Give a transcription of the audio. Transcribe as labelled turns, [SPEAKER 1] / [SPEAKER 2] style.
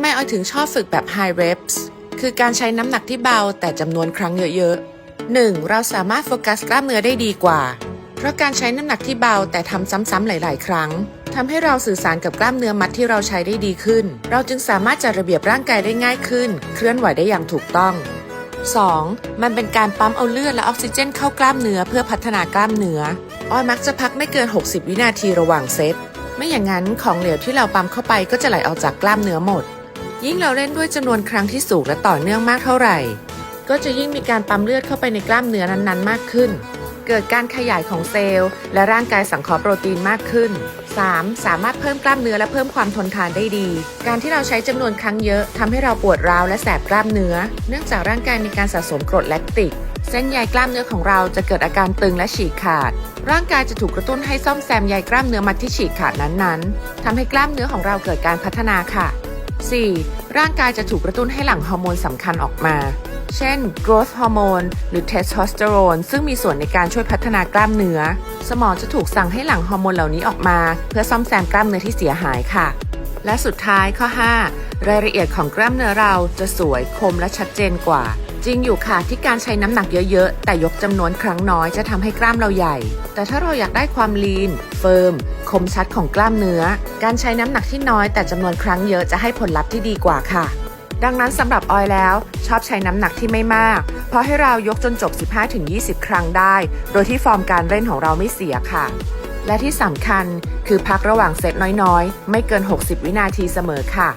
[SPEAKER 1] ไมออยถึงชอบฝึกแบบ high reps คือการใช้น้ำหนักที่เบาแต่จำนวนครั้งเยอะๆ 1. เราสามารถโฟกัสกล้ามเนื้อได้ดีกว่า เพราะการใช้น้ำหนักที่เบาแต่ทำซ้ำๆหลาย ๆ ครั้งทำให้เราสื่อสารกับกล้ามเนื้อมัดที่เราใช้ได้ดีขึ้น เราจึงสามารถจัดระเบียบร่างกายได้ง่ายขึ้น เคลื่อนไหวได้อย่างถูกต้อง 2. มันเป็นการปั๊มเอาเลือดและออกซิเจนเข้ากล้ามเนื้อเพื่อพัฒนากล้ามเนื้อ ออยมักจะพักไม่เกิน 60 วินาทีระหว่างเซต ไม่อย่างนั้นของเหลวที่เราปั๊มเข้าไปก็จะไหลออกจากกล้ามเนื้อหมด ยิ่งเราเล่นด้วยจำนวนครั้งที่สูงและต่อเนื่องมากเท่าไหร่ ก็จะยิ่งมีการปั๊มเลือดเข้าไปในกล้ามเนื้อนั้นๆ มากขึ้น เกิดการขยายของเซลล์ และร่างกายสังเคราะห์โปรตีนมากขึ้น 3. สามารถเพิ่มกล้ามเนื้อและเพิ่มความทนทานได้ดี การที่เราใช้จำนวนครั้งเยอะทำให้เราปวดร้าวและแสบกล้ามเนื้อ เนื่องจากร่างกายมีการสะสมกรดแลคติก เส้นใยกล้ามเนื้อของเราจะเกิดอาการตึงและฉีกขาด ร่างกายจะถูกกระตุ้นให้ซ่อมแซมใยกล้ามเนื้อมัดที่ฉีกขาดนั้นๆทำให้กล้ามเนื้อของเราเกิดการพัฒนาค่ะ 4. ร่างกายจะถูกกระตุ้นให้หลั่งฮอร์โมนสำคัญออกมา เช่น growth hormone หรือ testosterone ซึ่งมีส่วนในการช่วยพัฒนากล้ามเนื้อ สมองจะถูกสั่งให้หลั่งฮอร์โมนเหล่านี้ออกมา เพื่อซ่อมแซมกล้ามเนื้อที่เสียหายค่ะ และสุดท้ายข้อ 5 รายละเอียดของกล้ามเนื้อเราจะสวยคมและชัดเจนกว่า จริงอยู่ค่ะที่การใช้น้ำหนักเยอะๆ แต่ยกจำนวนครั้งน้อยจะทำให้กล้ามเราใหญ่ แต่ถ้าเราอยากได้ความลีน เฟิร์ม คมชัดของกล้ามเนื้อ การใช้น้ำหนักที่น้อยแต่จำนวนครั้งเยอะจะให้ผลลัพธ์ที่ดีกว่าค่ะ ดังนั้นสำหรับออยแล้ว ชอบใช้น้ำหนักที่ไม่มาก เพราะให้เรายกจนจบ 15-20 ครั้งได้ โดยที่ฟอร์มการเล่นของเราไม่เสียค่ะและที่สำคัญคือพักระหว่างเซตน้อยๆ ไม่เกิน 60 วินาทีเสมอค่ะ